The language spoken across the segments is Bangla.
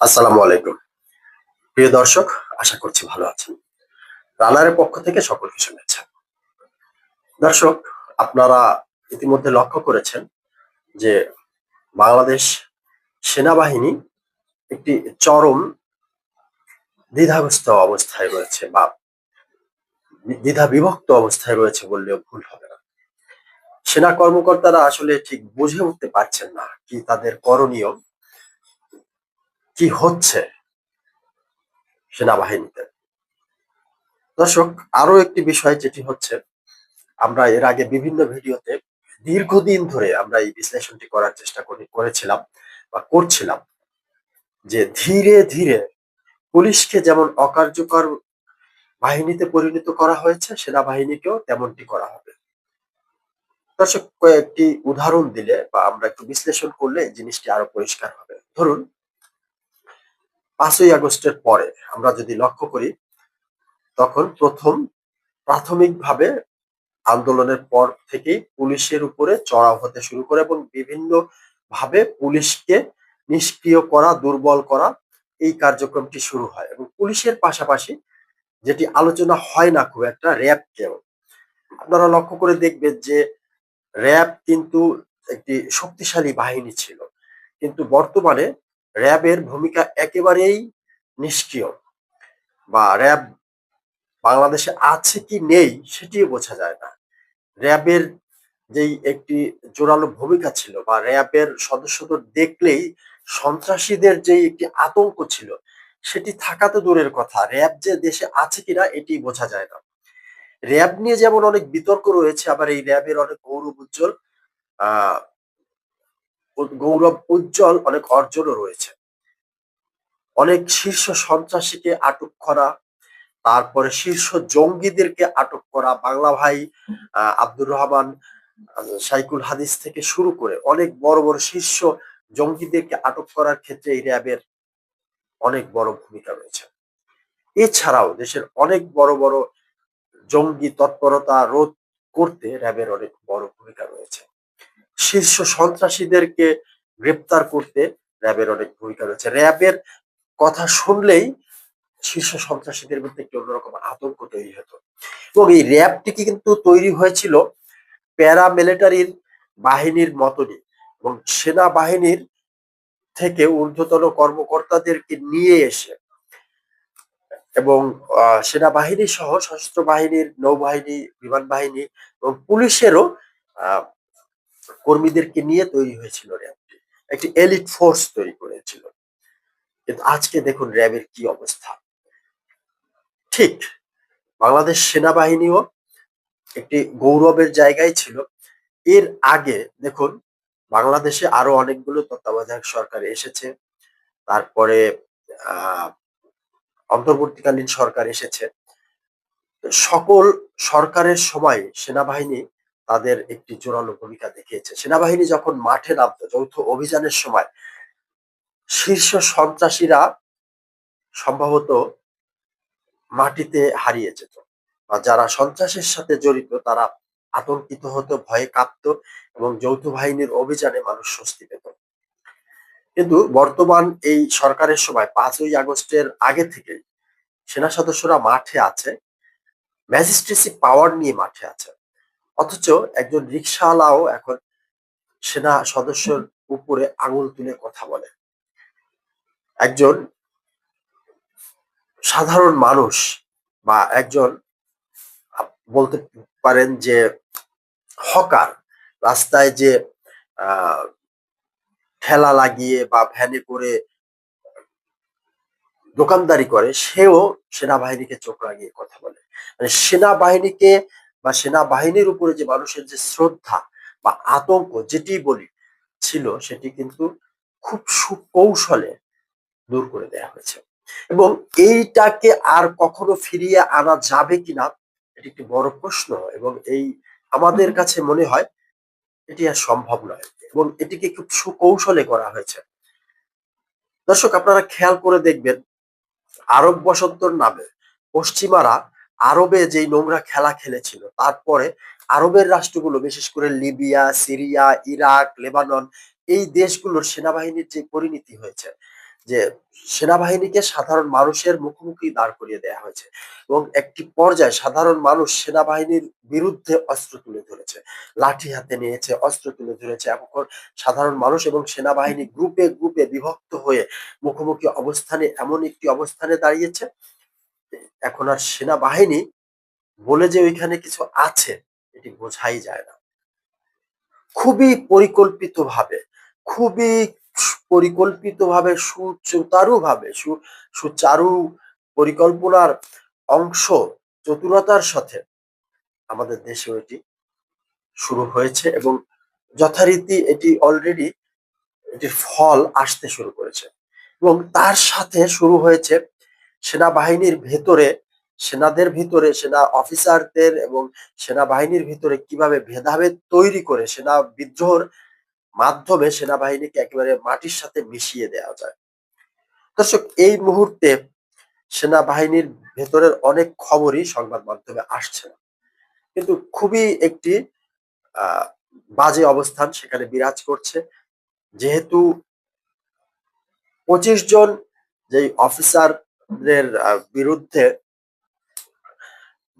আসসালামু আলাইকুম। প্রিয় দর্শক, আশা করছি ভালো আছেন। রানারের পক্ষ থেকে সকলকে শুভেচ্ছা। দর্শক, আপনারা ইতিমধ্যে লক্ষ্য করেছেন যে বাংলাদেশ সেনাবাহিনী একটি চরম দ্বিধাগ্রস্ত অবস্থায় রয়েছে বা দ্বিধা বিভক্ত অবস্থায় রয়েছে বললেও ভুল হবে না। সেনা কর্মকর্তারা আসলে ঠিক বুঝে উঠতে পারছেন না কি তাদের করণীয় কি হচ্ছে? সেনাবাহিনীতে। দর্শক আরও একটি বিষয় যেটি হচ্ছে, আমরা এর আগে বিভিন্ন ভিডিওতে দীর্ঘদিন ধরে আমরা এই বিশ্লেষণটি করার চেষ্টা করি, করেছিলাম বা করছিলাম যে ধীরে ধীরে পুলিশকে যেমন অকার্যকর বাহিনীতে পরিণত করা হয়েছে, সেনাবাহিনীকেও তেমনটি করা হবে। দর্শক, কয়েকটি উদাহরণ দিলে বা আমরা একটু বিশ্লেষণ করলে জিনিসটি আরও পরিষ্কার হবে। ধরুন পাঁচই আগস্টের পরে আমরা যদি লক্ষ্য করি, তখন প্রথম প্রাথমিকভাবে আন্দোলনের পর থেকেই পুলিশের উপরে চড়াও হতে শুরু করে এবং বিভিন্ন ভাবে পুলিশকে নিষ্ক্রিয় করা, দুর্বল করা এই কার্যক্রমটি শুরু হয় এবং পুলিশের পাশাপাশি যেটি আলোচনা হয় না খুব একটা র্যাবকেও আপনারা লক্ষ্য করে দেখবেন যে র্যাব কিন্তু একটি শক্তিশালী বাহিনী ছিল। কিন্তু বর্তমানে র্যাবের ভূমিকা একেবারেই নিষ্ক্রিয় বা র্যাব বাংলাদেশে আছে কি নেই সেটিও বোঝা যায় না। র্যাবের যেই একটি জোরালো ভূমিকা ছিল বা র্যাবের সদস্যদের দেখলেই সন্ত্রাসীদের যেই একটি আতঙ্ক ছিল, সেটি থাকা তো দূরের কথা। র্যাব যে দেশে আছে কিনা এটি বোঝা যায় না। র্যাব নিয়ে যেমন অনেক বিতর্ক রয়েছে, আবার এই র্যাবের অনেক গৌরব উজ্জ্বল, আহ গৌরব উজ্জ্বল অনেক অর্জনও রয়েছে। অনেক শীর্ষ সন্ত্রাসীকে আটক করা, তারপরে শীর্ষ জঙ্গিদেরকে আটক করা, বাংলা ভাই আব্দুর রহমান সাইকুল হাদিস থেকে শুরু করে অনেক বড় বড় শীর্ষ জঙ্গিদেরকে আটক করার ক্ষেত্রে এই র্যাবের অনেক বড় ভূমিকা রয়েছে। এছাড়াও দেশের অনেক বড় বড় জঙ্গি তৎপরতা রোধ করতে র্যাবের অনেক বড় ভূমিকা রয়েছে। শীর্ষ সন্ত্রাসীদেরকে গ্রেপ্তার করতে র্যাবের অনেক ভূমিকা রয়েছে। র্যাবের কথা শুনলেই শীর্ষ সন্ত্রাসীদের মধ্যে একটি অন্যরকম আতঙ্ক তৈরি হতো। এবং এই র্যাবটিকে কিন্তু তৈরি হয়েছিল প্যারামিলিটারির বাহিনীর মতনই এবং সেনাবাহিনীর থেকে ঊর্ধ্বতন কর্মকর্তাদেরকে নিয়ে এসে এবং সেনাবাহিনী সহ সশস্ত্র বাহিনীর নৌবাহিনী, বিমান বাহিনী এবং পুলিশেরও কর্মীদেরকে নিয়ে তৈরি হয়েছিল র্যাবটি একটি এলিট ফোর্স তৈরি করেছিল। কিন্তু আজকে দেখুন র্যাবের কি অবস্থা। ঠিক বাংলাদেশ সেনাবাহিনীও একটি গৌরবের জায়গায় ছিল। এর আগে দেখুন বাংলাদেশে আরও অনেকগুলো তত্ত্বাবধায়ক সরকার এসেছে। তারপরে অন্তর্বর্তীকালীন সরকার এসেছে। সকল সরকারের সময় সেনাবাহিনী তাদের একটি জোরালো ভূমিকা দেখিয়েছে। সেনাবাহিনী যখন মাঠে নামতো, যৌথ অভিযানের সময় শীর্ষ সন্ত্রাসীরা সম্ভবত মাটিতে হারিয়ে যেত বা যারা সন্ত্রাসের সাথে জড়িত, তারা আতঙ্কিত হতো, ভয়ে কাঁপতো এবং যৌথ বাহিনীর অভিযানে মানুষ স্বস্তি পেত। কিন্তু বর্তমান এই সরকারের সময় পাঁচই আগস্টের আগে থেকেই সেনা সদস্যরা মাঠে আছে, ম্যাজিস্ট্রেসি পাওয়ার নিয়ে মাঠে আছে। অথচ একজন রিক্সাওয়ালাও এখন সেনা সদস্যর উপরে আঙুল তুলে কথা বলে। একজন সাধারণ মানুষ বা একজন বলতে পারেন যে হকার, রাস্তায় যে ঠেলা লাগিয়ে বা ভ্যানে করে দোকানদারি করে, সেও সেনাবাহিনীকে চোখ লাগিয়ে কথা বলে। মানে সেনাবাহিনীকে বা সেনাবাহিনীর উপরে যে মানুষের যে শ্রদ্ধা বা আতঙ্ক যেটি বলি ছিল, সেটি কিন্তু খুব সুকৌশলে দূর করে দেওয়া হয়েছে। এবং এইটাকে আর কখনো ফিরিয়ে আনা যাবে কিনা, এটি একটি বড় প্রশ্ন এবং এই আমাদের কাছে মনে হয় এটি আর সম্ভব নয় এবং এটিকে খুব সুকৌশলে করা হয়েছে। দর্শক, আপনারা খেয়াল করে দেখবেন আরব বসন্তর নামে পশ্চিমারা আরবে যেই নোংরা খেলা খেলেছিল, তারপরে আরবের রাষ্ট্রগুলো, বিশেষ করে লিবিয়া, সিরিয়া, ইরাক, লেবানন, এই দেশগুলোর সেনাবাহিনীর যে পরিণতি হয়েছে, যে সেনাবাহিনীকে সাধারণ মানুষের মুখোমুখি দাঁড় করিয়ে দেয়া হয়েছে এবং একটি পর্যায়ে সাধারণ মানুষ সেনাবাহিনীর বিরুদ্ধে অস্ত্র তুলে ধরেছে, লাঠি হাতে নিয়েছে, অস্ত্র তুলে ধরেছে এখন সাধারণ মানুষ এবং সেনাবাহিনী গ্রুপে গ্রুপে বিভক্ত হয়ে মুখোমুখি অবস্থানে এমন একটি অবস্থানে দাঁড়িয়েছে এখন আর সেনাবাহিনী বলে যে ওইখানে কিছু আছে, এটি বোঝাই যায় না। খুবই পরিকল্পিতভাবে খুবই পরিকল্পিতভাবে, সুচারুভাবে সুচারু পরিকল্পনার অংশ চতুরতার সাথে আমাদের দেশে এটি শুরু হয়েছে এবং যথারীতি এটি অলরেডি এটির ফল আসতে শুরু করেছে। এবং তার সাথে শুরু হয়েছে সেনাবাহিনীর ভেতরে, সেনাদের ভিতরে, সেনা অফিসারদের এবং সেনাবাহিনীর ভিতরে কীভাবে ভেদাভেদ তৈরি করে সেনা বিদ্রোহর মাধ্যমে সেনাবাহিনীকে একেবারে মাটির সাথে মিশিয়ে দেওয়া যায়। দর্শক, এই মুহূর্তে সেনাবাহিনীর ভেতরের অনেক খবরই সংবাদ মাধ্যমে আসছে না। কিন্তু খুবই একটি বাজে অবস্থান সেখানে বিরাজ করছে। যেহেতু পঁচিশ জন যে অফিসারদের বিরুদ্ধে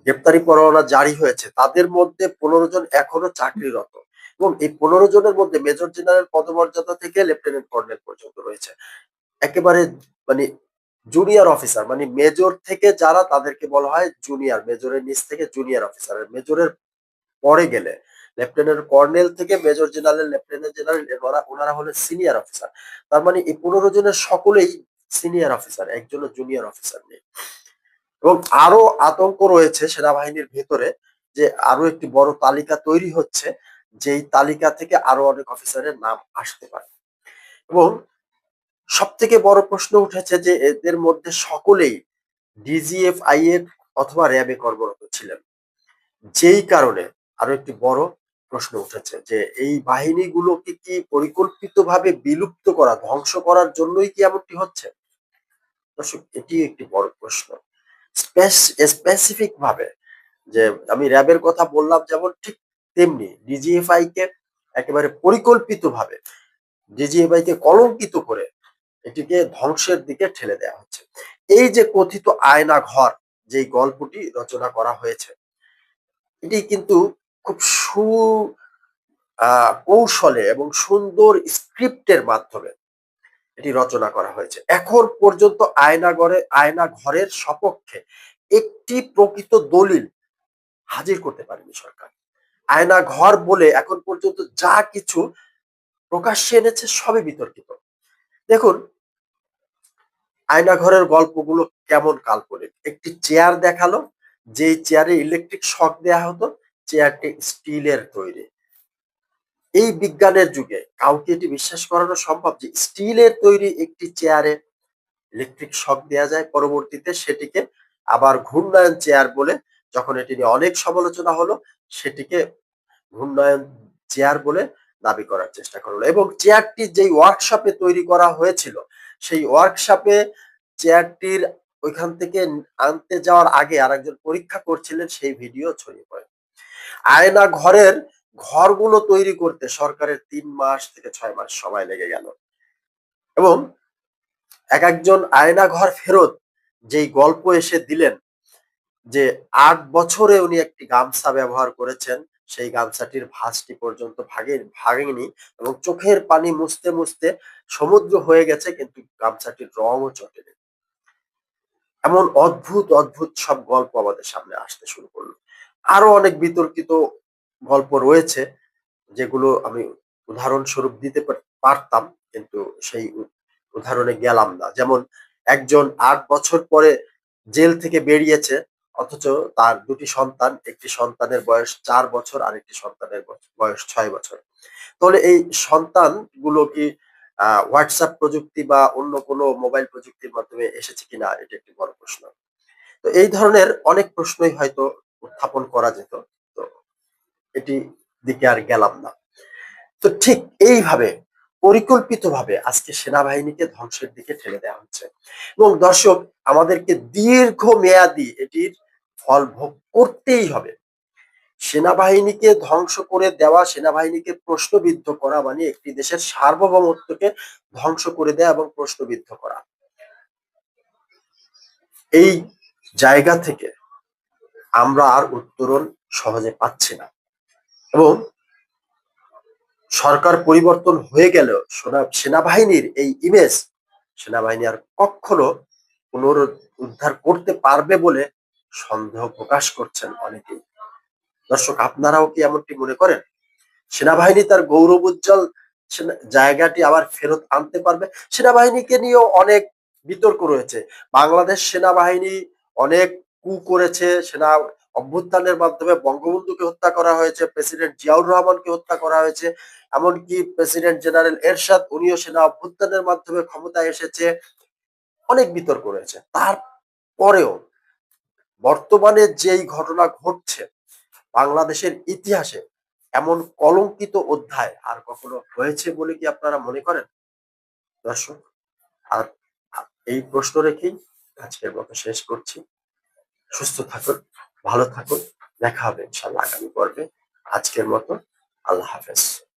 গ্রেপ্তারি পরোয়ানা জারি হয়েছে। তাদের মধ্যে পনেরো জন এখনও চাকরিরত এবং এই পনেরো জনের মধ্যে মেজর জেনারেল পদমর্যাদা থেকে লেফটেন্যান্ট কর্নেল পর্যন্ত রয়েছে। একেবারে মানে জুনিয়র অফিসার মানে মেজর থেকে যারা তাদেরকে বলা হয় জুনিয়র, মেজরের নিচ থেকে জুনিয়র অফিসার। মেজরের পরে গেলে লেফটেন্যান্ট কর্নেল থেকে মেজর জেনারেল, লেফটেন্যান্ট জেনারেল ওরা, ওনারা হলেন সিনিয়র অফিসার। তার মানে এই পনেরো জনের সকলেই সিনিয়র অফিসার একজনও জুনিয়র অফিসার নেই এবং আরও আতঙ্ক রয়েছে সেনাবাহিনীর ভেতরে যে আরও একটি বড় তালিকা তৈরি হচ্ছে, যেই তালিকা থেকে আরও অনেক অফিসারের নাম আসতে পারে। এবং সব থেকে বড় প্রশ্ন উঠেছে যে এদের মধ্যে সকলেই ডিজিএফআই এর অথবা র্যাবে কর্মরত ছিলেন। যেই কারণে আরও একটি বড় প্রশ্ন উঠেছে যে এই বাহিনীগুলোকে কি পরিকল্পিতভাবে বিলুপ্ত করা, ধ্বংস করার জন্যই কি এমনটি হচ্ছে? দর্শক এটি একটি বড় প্রশ্ন। স্পেসিফিক ভাবে যে আমি র্যাবের কথা বললাম যেমন ঠিক তেমনি ডিজিএফআই কে একেবারে পরিকল্পিত ভাবে ডিজিএফআই কে কলঙ্কিত করে এটিকে ধ্বংসের দিকে ঠেলে দেওয়া হচ্ছে। এই যে কথিত আয়না ঘর যেই গল্পটি রচনা করা হয়েছে, এটি কিন্তু খুব সু কৌশলে এবং সুন্দর স্ক্রিপ্টের মাধ্যমে এটি রচনা করা হয়েছে। এখন পর্যন্ত আয়না ঘরে আয়না ঘরের সপক্ষে একটি প্রকৃত দলিল হাজির করতে পারেনি সরকার। আয়না ঘর বলে এখন পর্যন্ত যা কিছু প্রকাশ্যে এনেছে সবই বিতর্কিত। দেখুন, আয়না ঘরের গল্পগুলো কেমন কাল্পনিক? একটি চেয়ার দেখাল, যেই চেয়ারে ইলেকট্রিক শক দেয়া হতো, চেয়ারটি স্টিলের তৈরি। এই বিজ্ঞানের যুগে কাউকে এটি বিশ্বাস করানো সম্ভব যে স্টিলের তৈরি একটি চেয়ারে ইলেকট্রিক শক দেওয়া যায়, পরবর্তীতে সেটিকে আবার ঘূর্ণায়ন চেয়ার বলে যখন এটি নিয়ে অনেক সমালোচনা হলো, সেটিকে ঘূর্ণায়ন চেয়ার বলে দাবি করার চেষ্টা করল। এবং চেয়ারটি যেই ওয়ার্কশপে তৈরি করা হয়েছিল, সেই ওয়ার্কশপে চেয়ারটির ওইখান থেকে আনতে যাওয়ার আগে আরেকজন পরীক্ষা করছিলেন, সেই ভিডিও ছড়িয়ে পড়ে। আয়না ঘরের ঘরগুলো তৈরি করতে সরকারের তিন মাস থেকে ছয় মাস সময় লেগে গেল। এবং এক একজন আয়না ঘর ফেরত যেই গল্প এসে দিলেন যে, আট বছরে উনি একটি গামছা ব্যবহার করেছেন, সেই গামছাটির ভাঁজটি পর্যন্ত ভাগে ভাগেনি এবং চোখের পানি মুছতে মুছতে সমুদ্র হয়ে গেছে, কিন্তু গামছাটির রঙও চটেনি। এমন অদ্ভুত অদ্ভুত সব গল্প আমাদের সামনে আসতে শুরু করল। আরও অনেক বিতর্কিত গল্প রয়েছে, যেগুলো আমি উদাহরণস্বরূপ দিতে পারতাম, কিন্তু সেই উদাহরণে গেলাম না। যেমন একজন আট বছর পরে জেল থেকে বেরিয়েছে, অথচ তার দুটি সন্তান, একটি সন্তানের বয়স চার বছর আর একটি সন্তানের বয়স ছয় বছর। তাহলে এই সন্তানগুলো কি হোয়াটসঅ্যাপ প্রযুক্তি বা অন্য কোনো মোবাইল প্রযুক্তির মাধ্যমে এসেছে কিনা, এটা একটি বড় প্রশ্ন। তো এই ধরনের অনেক প্রশ্নই হয়তো উত্থাপন করা যেত। এটি দিকে আর গেলাম না। তো ঠিক এইভাবে পরিকল্পিতভাবে আজকে সেনাবাহিনীকে ধ্বংসের দিকে ঠেলে দেওয়া হচ্ছে। এবং দর্শক, আমাদেরকে দীর্ঘ মেয়াদি এটির ফল ভোগ করতেই হবে। সেনাবাহিনীকে ধ্বংস করে দেওয়া, সেনাবাহিনীকে প্রশ্নবিদ্ধ করা মানে একটি দেশের সার্বভৌমত্বকে ধ্বংস করে দেয়া এবং প্রশ্নবিদ্ধ করা। এই জায়গা থেকে আমরা আর উত্তরণ সহজে পাচ্ছি না। এবং সরকার পরিবর্তন হয়ে সোনা- সেনাবাহিনীর এই ইমেজ সেনাবাহিনী আর কখনো পুনরুদ্ধার করতে পারবে বলে সন্দেহ প্রকাশ করছেন অনেকেই। দর্শক, আপনারাও কি এমনটি মনে করেন? সেনাবাহিনী তার গৌরব উজ্জ্বল জায়গাটি আবার ফেরত আনতে পারবে? সেনাবাহিনীকে নিয়েও অনেক বিতর্ক রয়েছে। বাংলাদেশ সেনাবাহিনী অনেক কু করেছে, সেনা অভ্যুত্থানের মাধ্যমে বঙ্গবন্ধুকে হত্যা করা হয়েছে, প্রেসিডেন্ট জিয়াউর রহমানকে হত্যা করা হয়েছে, এমনকি প্রেসিডেন্ট জেনারেল এরশাদ উনিও সেনা অভ্যুত্থানের মাধ্যমে ক্ষমতায় এসেছে, অনেক বিতর্ক রয়েছে। তারপরেও বর্তমানে যেই ঘটনা ঘটছে, বাংলাদেশের ইতিহাসে এমন কলঙ্কিত অধ্যায় আর কখনো হয়েছে বলে কি আপনারা মনে করেন? দর্শক, আর এই প্রশ্ন রেখেই আজকের মতো শেষ করছি। সুস্থ থাকুন। ভালো থাকুন। দেখা হবে ইনশাল্লাহ আগামী পর্বে। আজকের মতো আল্লাহ হাফেজ।